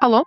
Алло?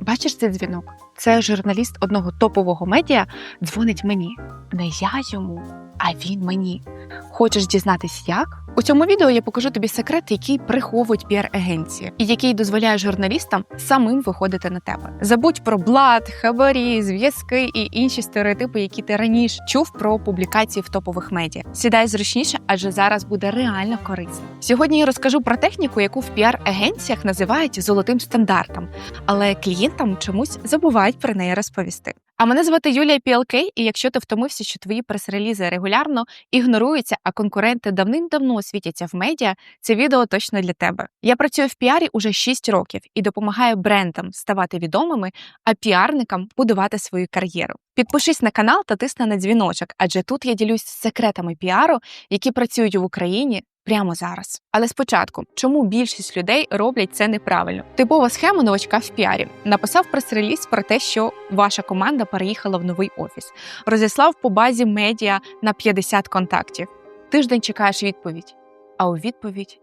Бачиш цей дзвінок? Це журналіст одного топового медіа дзвонить мені. Не я йому, а він мені. Хочеш дізнатись як? У цьому відео я покажу тобі секрет, який приховують піар-агенції, і який дозволяє журналістам самим виходити на тебе. Забудь про блат, хабарі, зв'язки і інші стереотипи, які ти раніше чув про публікації в топових медіа. Сідай зручніше, адже зараз буде реально корисно. Сьогодні я розкажу про техніку, яку в піар-агенціях називають золотим стандартом, але клієнтам чомусь забувають про неї розповісти. А мене звати Юлія PLK, і якщо ти втомився, що твої прес-релізи регулярно ігноруються, а конкуренти давним-давно світяться в медіа, це відео точно для тебе. Я працюю в піарі уже 6 років і допомагаю брендам ставати відомими, а піарникам будувати свою кар'єру. Підпишись на канал та тисни на дзвіночок, адже тут я ділюсь секретами піару, які працюють в Україні. Прямо зараз. Але спочатку, чому більшість людей роблять це неправильно? Типова схема новачка в піарі написав прес-реліз про те, що ваша команда переїхала в новий офіс, розіслав по базі медіа на 50 контактів. Тиждень чекаєш відповідь, а у відповідь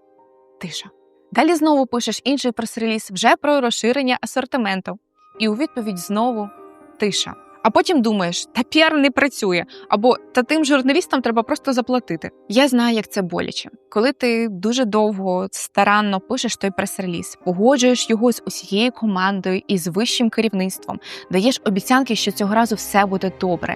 тиша. Далі знову пишеш інший прес-реліз вже про розширення асортименту, і у відповідь знову тиша. А потім думаєш, та піар не працює, або та тим журналістам треба просто заплатити. Я знаю, як це боляче. Коли ти дуже довго старанно пишеш той прес-реліз, погоджуєш його з усією командою і з вищим керівництвом, даєш обіцянки, що цього разу все буде добре.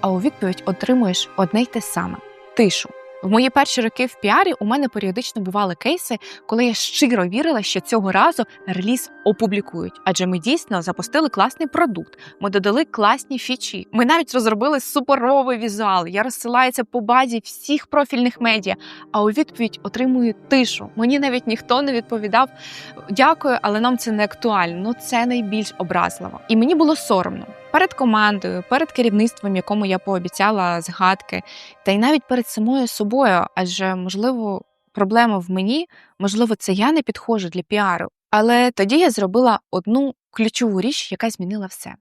А у відповідь отримуєш одне й те саме тишу. В мої перші роки в піарі у мене періодично бували кейси, коли я щиро вірила, що цього разу реліз опублікують, адже ми дійсно запустили класний продукт. Ми додали класні фічі. Ми навіть розробили суперовий візуал. Я розсилаю це по базі всіх профільних медіа. А у відповідь отримую тишу. Мені навіть ніхто не відповідав дякую, але нам це не актуально. Ну це найбільш образливо. І мені було соромно. Перед командою, перед керівництвом, якому я пообіцяла згадки, та й навіть перед самою собою, адже можливо проблема в мені, можливо, це я не підходжу для піару. Але тоді я зробила одну ключову річ, яка змінила все.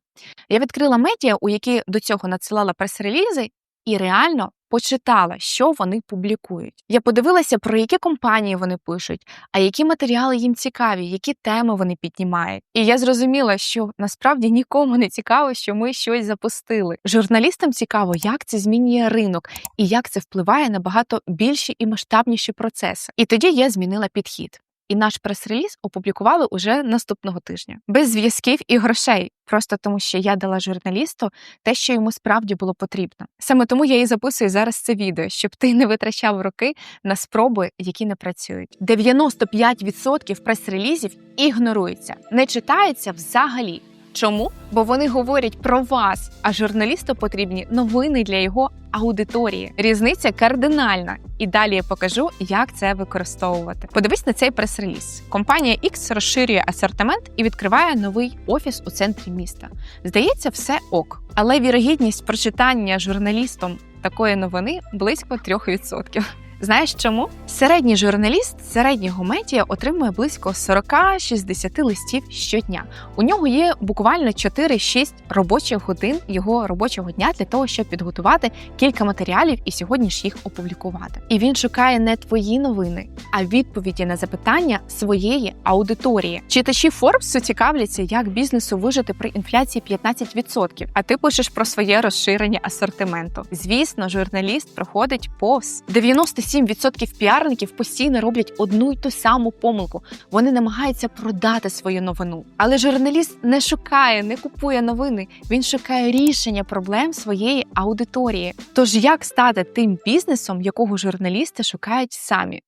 Я відкрила медіа, у які до цього надсилала прес-релізи, і реально почитала, що вони публікують. Я подивилася, про які компанії вони пишуть, а які матеріали їм цікаві, які теми вони піднімають. І я зрозуміла, що насправді нікому не цікаво, що ми щось запустили. Журналістам цікаво, як це змінює ринок і як це впливає на багато більші і масштабніші процеси. І тоді я змінила підхід. І наш прес-реліз опублікували уже наступного тижня без зв'язків і грошей, просто тому що я дала журналісту те, що йому справді було потрібно. Саме тому я і записую зараз це відео, щоб ти не витрачав роки на спроби, які не працюють. 95% прес-релізів ігноруються, не читаються взагалі. Чому? Бо вони говорять про вас, а журналісту потрібні новини для його аудиторії. Різниця кардинальна. І далі я покажу, як це використовувати. Подивись на цей прес-реліз. Компанія X розширює асортимент і відкриває новий офіс у центрі міста. Здається, все ок, але вірогідність прочитання журналістом такої новини близько 3%. Знаєш чому? Середній журналіст середнього медіа отримує близько 40-60 листів щодня. У нього є буквально 4-6 робочих годин його робочого дня для того, щоб підготувати кілька матеріалів і сьогодні ж їх опублікувати. І він шукає не твої новини, а відповіді на запитання своєї аудиторії. Читачі Форбсу цікавляться, як бізнесу вижити при інфляції 15%, А ти пишеш про своє розширення асортименту. Звісно, журналіст проходить повз 90 97% піарників постійно роблять одну й ту саму помилку. Вони намагаються продати свою новину. Але журналіст не шукає, не купує новини. Він шукає рішення проблем своєї аудиторії. Тож як стати тим бізнесом, якого журналісти шукають самі?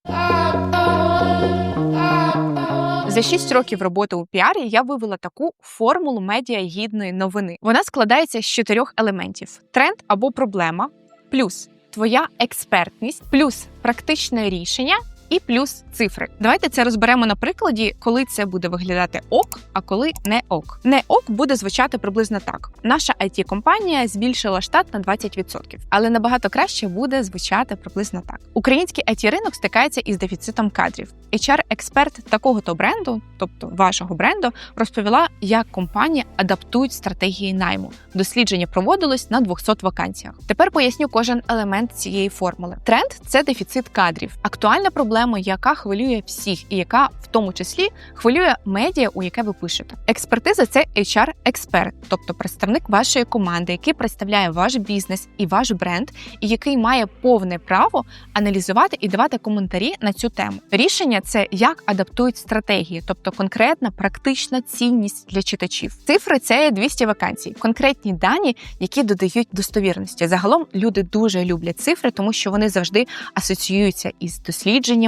За 6 років роботи у піарі я вивела таку формулу медіа гідної новини. Вона складається з чотирьох елементів: тренд або проблема, плюс твоя експертність, плюс практичне рішення. І плюс цифри. Давайте це розберемо на прикладі, коли це буде виглядати ок, а коли не ок. Не ок буде звучати приблизно так: наша it компанія збільшила штат на 20%, але набагато краще буде звучати приблизно так. Український it ринок стикається із дефіцитом кадрів. HR-експерт такого то бренду, тобто вашого бренду, розповіла, як компанія адаптують стратегії найму. Дослідження проводилось на 200 вакансіях. Тепер поясню кожен елемент цієї формули. Тренд це дефіцит кадрів. Актуальна проблема проблему, яка хвилює всіх, і яка в тому числі хвилює медіа, у яке ви пишете. Експертиза це HR-експерт, тобто представник вашої команди, який представляє ваш бізнес і ваш бренд, і який має повне право аналізувати і давати коментарі на цю тему. Рішення це як адаптують стратегії, тобто конкретна практична цінність для читачів. Цифри це 200 вакансій, конкретні дані, які додають достовірності. Загалом люди дуже люблять цифри, тому що вони завжди асоціюються із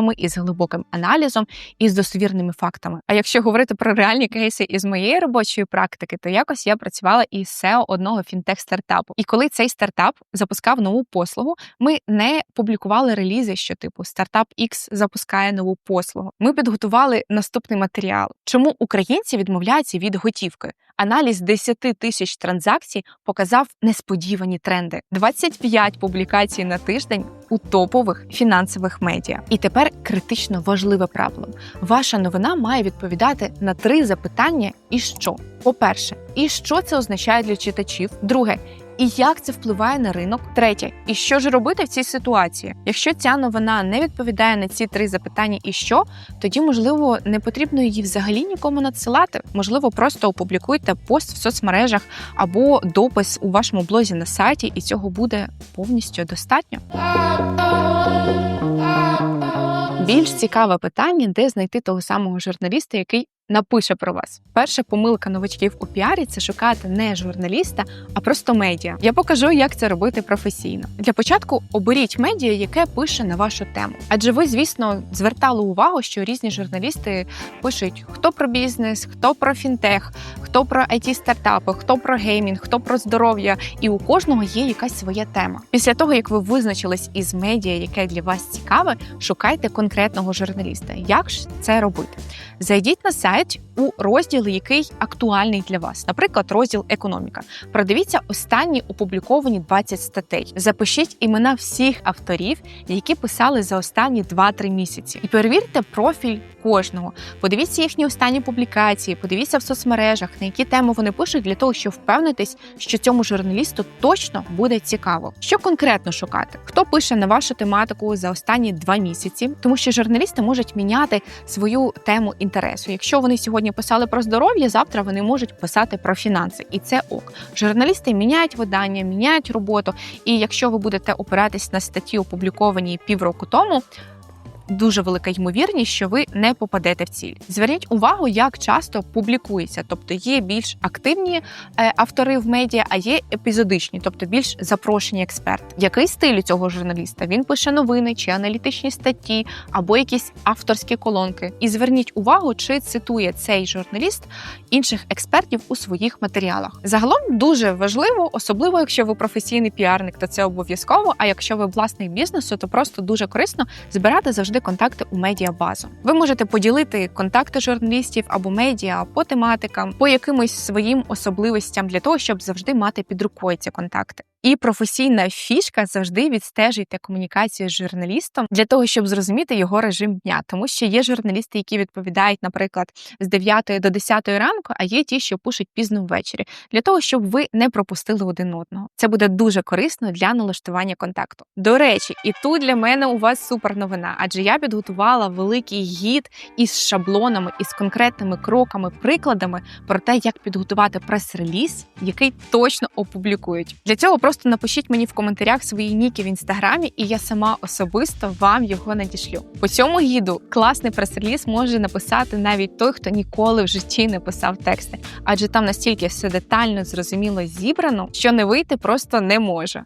дослідженнями, із глибоким аналізом і з достовірними фактами. А якщо говорити про реальні кейси із моєї робочої практики, то якось я працювала із SEO одного фінтех-стартапу. І коли цей стартап запускав нову послугу, ми не публікували релізи, що типу стартап X запускає нову послугу. Ми підготували наступний матеріал. Чому українці відмовляються від готівки? Аналіз 10 тисяч транзакцій показав несподівані тренди: 25 публікацій на тиждень у топових фінансових медіа. І тепер критично важливе правило: ваша новина має відповідати на три запитання: і що? По-перше, і що це означає для читачів? Друге. І як це впливає на ринок? Третє, і що ж робити в цій ситуації? Якщо ця новина не відповідає на ці три запитання, і що, тоді можливо не потрібно її взагалі нікому надсилати. Можливо, просто опублікуйте пост в соцмережах або допис у вашому блозі на сайті, і цього буде повністю достатньо. Більш цікаве питання, де знайти того самого журналіста, який напише про вас. Перша помилка новачків у піарі це шукати не журналіста, а просто медіа. Я покажу, як це робити професійно. Для початку оберіть медіа, яке пише на вашу тему. Адже ви, звісно, звертали увагу, що різні журналісти пишуть хто про бізнес, хто про фінтех, хто про it стартапи, хто про геймінг, хто про здоров'я, і у кожного є якась своя тема. Після того як ви визначились із медіа, яке для вас цікаве, шукайте конкретного журналіста. Як ж це робити? Зайдіть на сайт у розділ, який актуальний для вас, наприклад, розділ економіка. Продивіться останні опубліковані 20 статей. Запишіть імена всіх авторів, які писали за останні 2-3 місяці, і перевірте профіль кожного. Подивіться їхні останні публікації, подивіться в соцмережах, на які теми вони пишуть, для того, щоб впевнитись, що цьому журналісту точно буде цікаво. Що конкретно шукати? Хто пише на вашу тематику за останні два місяці, тому що журналісти можуть міняти свою тему інтересу. Якщо вони сьогодні писали про здоров'я, завтра вони можуть писати про фінанси, і це ок. Журналісти міняють видання, міняють роботу. І якщо ви будете опиратись на статті, опубліковані півроку тому дуже велика ймовірність, що ви не попадете в ціль. Зверніть увагу, як часто публікується, тобто є більш активні е, автори в медіа, а є епізодичні, тобто більш запрошені експерти. Який стиль у цього журналіста? Він пише новини чи аналітичні статті, або якісь авторські колонки. І зверніть увагу, чи цитує цей журналіст інших експертів у своїх матеріалах. Загалом дуже важливо, особливо якщо ви професійний піарник, то це обов'язково. А якщо ви власник бізнесу, то просто дуже корисно збирати завжди контакти у медіабазу. Ви можете поділити контакти журналістів або медіа по тематикам, по якимось своїм особливостям для того, щоб завжди мати під рукою ці контакти. І професійна фішка завжди відстежуйте комунікацію з журналістом для того, щоб зрозуміти його режим дня, тому що є журналісти, які відповідають, наприклад, з 9 до 10 ранку, а є ті, що пишуть пізно ввечері, для того, щоб ви не пропустили один одного. Це буде дуже корисно для налаштування контакту. До речі, і тут для мене у вас супер новина, адже я підготувала великий гід із шаблонами, із конкретними кроками, прикладами про те, як підготувати прес-реліз, який точно опублікують. Для цього просто Просто напишіть мені в коментарях свої ніки в інстаграмі, і я сама особисто вам його надішлю. По цьому гіду класний прес-реліз може написати навіть той, хто ніколи в житті не писав тексти, адже там настільки все детально, зрозуміло зібрано, що не вийти просто не може.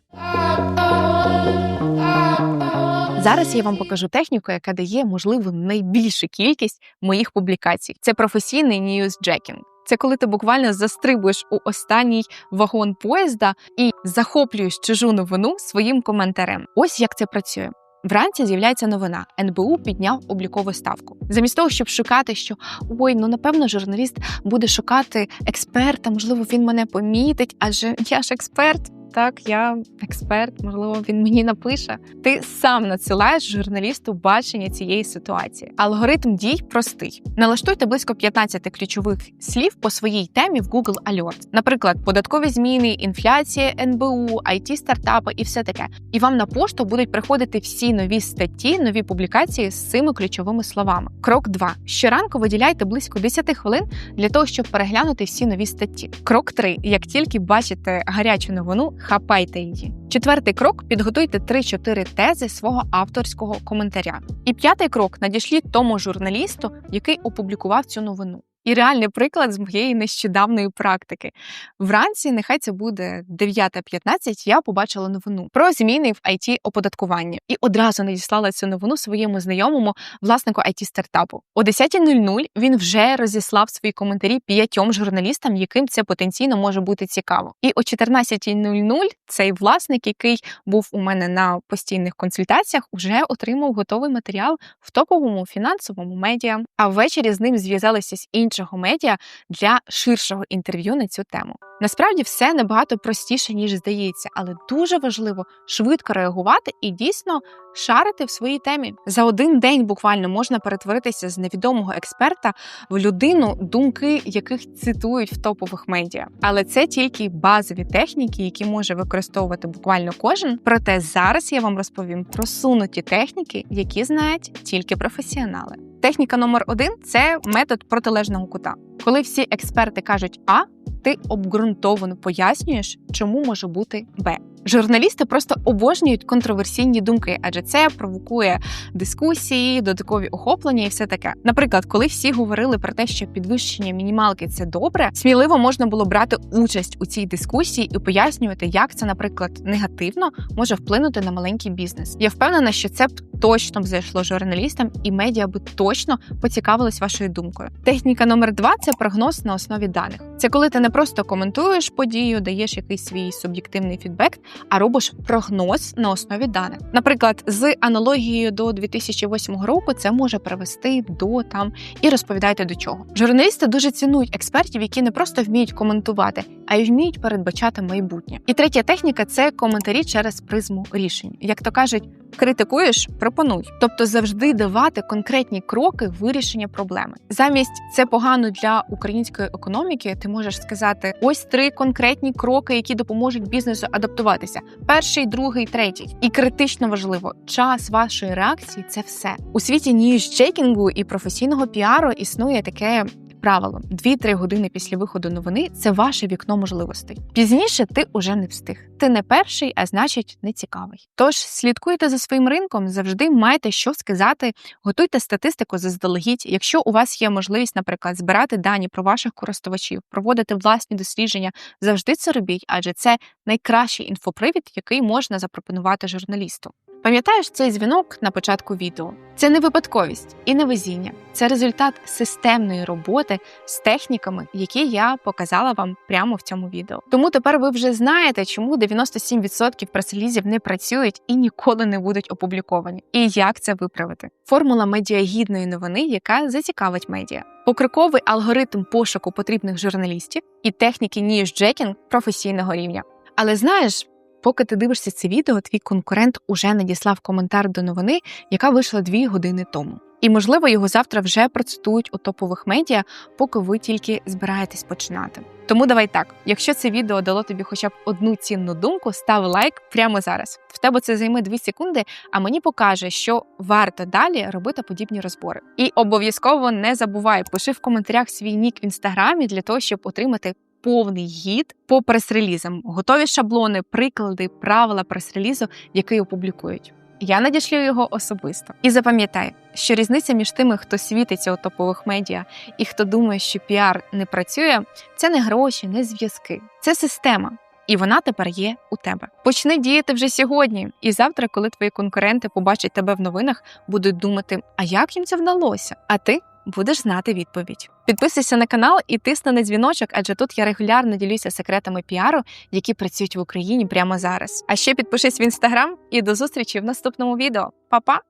Зараз я вам покажу техніку, яка дає можливо найбільшу кількість моїх публікацій. Це професійний ньюсджекінг. Це коли ти буквально застрибуєш у останній вагон поїзда і захоплюєш чужу новину своїм коментарем. Ось як це працює. Вранці з'являється новина. НБУ підняв облікову ставку. Замість того, щоб шукати, що ой, ну напевно, журналіст буде шукати експерта, можливо, він мене помітить, адже я ж експерт. Так, я експерт, можливо, він мені напише. Ти сам надсилаєш журналісту бачення цієї ситуації. Алгоритм дій простий. Налаштуйте близько 15 ключових слів по своїй темі в Google Alert. Наприклад, податкові зміни, інфляція, НБУ, it стартапи і все таке. І вам на пошту будуть приходити всі нові статті, нові публікації з цими ключовими словами. Крок 2. щоранку виділяйте близько 10 хвилин для того, щоб переглянути всі нові статті. Крок 3. як тільки бачите гарячу новину, хапайте її. Четвертий крок підготуйте 3-4 тези свого авторського коментаря. І п'ятий крок надішліть тому журналісту, який опублікував цю новину. І реальний приклад з моєї нещодавної практики. Вранці, нехай це буде 9.15, я побачила новину про зміни в it оподаткуванні і одразу надіслала цю новину своєму знайомому власнику it стартапу. О 10.00 він вже розіслав свої коментарі п'ятьом журналістам, яким це потенційно може бути цікаво. І о 14.00 цей власник, який був у мене на постійних консультаціях, вже отримав готовий матеріал в топовому фінансовому медіа. А ввечері з ним зв'язалися з іншими іншого медіа для ширшого інтерв'ю на цю тему. Насправді все набагато простіше ніж здається, але дуже важливо швидко реагувати і дійсно шарити в своїй темі. За один день буквально можна перетворитися з невідомого експерта в людину, думки яких цитують в топових медіа. Але це тільки базові техніки, які може використовувати буквально кожен. Проте зараз я вам розповім про сунуті техніки, які знають тільки професіонали. Техніка номер один це метод протилежного кута. Коли всі експерти кажуть А, ти обґрунтовано пояснюєш, чому може бути Б. Журналісти просто обожнюють контроверсійні думки, адже це провокує дискусії, додаткові охоплення і все таке. Наприклад, коли всі говорили про те, що підвищення мінімалки це добре, сміливо можна було брати участь у цій дискусії і пояснювати, як це, наприклад, негативно може вплинути на маленький бізнес. Я впевнена, що це б точно б зайшло журналістам, і медіа би точно поцікавились вашою думкою. Техніка номер два це прогноз на основі даних. Це коли ти не просто коментуєш подію, даєш якийсь свій суб'єктивний фідбек, а робиш прогноз на основі даних. Наприклад, з аналогією до 2008 року це може привести до там і розповідайте до чого. Журналісти дуже цінують експертів, які не просто вміють коментувати, а й вміють передбачати майбутнє. І третя техніка це коментарі через призму рішень. Як то кажуть, критикуєш, пропонуй, тобто завжди давати конкретні кроки вирішення проблеми. Замість це погано для української економіки. Ти можеш сказати: ось три конкретні кроки, які допоможуть бізнесу адаптуватися: перший, другий, третій. І критично важливо, час вашої реакції це все у світі ніж чекінгу і професійного піару існує таке правило: 2-3 години після виходу новини це ваше вікно можливостей. Пізніше ти уже не встиг. Ти не перший, а значить, не цікавий. Тож слідкуйте за своїм ринком, завжди маєте що сказати, готуйте статистику заздалегідь. Якщо у вас є можливість, наприклад, збирати дані про ваших користувачів, проводити власні дослідження, завжди це робіть, адже це найкращий інфопривід, який можна запропонувати журналісту. Пам'ятаєш цей дзвінок на початку відео? Це не випадковість і не везіння. Це результат системної роботи з техніками, які я показала вам прямо в цьому відео. Тому тепер ви вже знаєте, чому 97% прес-релізів не працюють і ніколи не будуть опубліковані, і як це виправити. Формула медіагідної новини, яка зацікавить медіа. Покроковий алгоритм пошуку потрібних журналістів і техніки ніж-джекінг професійного рівня. Але знаєш, Поки ти дивишся це відео, твій конкурент уже надіслав коментар до новини, яка вийшла дві години тому. І, можливо, його завтра вже процитують у топових медіа, поки ви тільки збираєтесь починати. Тому давай так: якщо це відео дало тобі хоча б одну цінну думку, став лайк прямо зараз. В тебе це займе 2 секунди, а мені покаже, що варто далі робити подібні розбори. І обов'язково не забувай, пиши в коментарях свій нік в інстаграмі для того, щоб отримати повний гід по прес-релізам, готові шаблони, приклади, правила прес-релізу, який опублікують. Я надішлю його особисто. І запам'ятай, що різниця між тими, хто світиться у топових медіа і хто думає, що піар не працює, це не гроші, не зв'язки, це система. І вона тепер є у тебе. Почни діяти вже сьогодні. І завтра, коли твої конкуренти побачать тебе в новинах, будуть думати, а як їм це вдалося? А ти будеш знати відповідь. Підписуйся на канал і тисни на дзвіночок, адже тут я регулярно ділюся секретами піару, які працюють в Україні прямо зараз. А ще підпишись в інстаграм і до зустрічі в наступному відео. Па-па!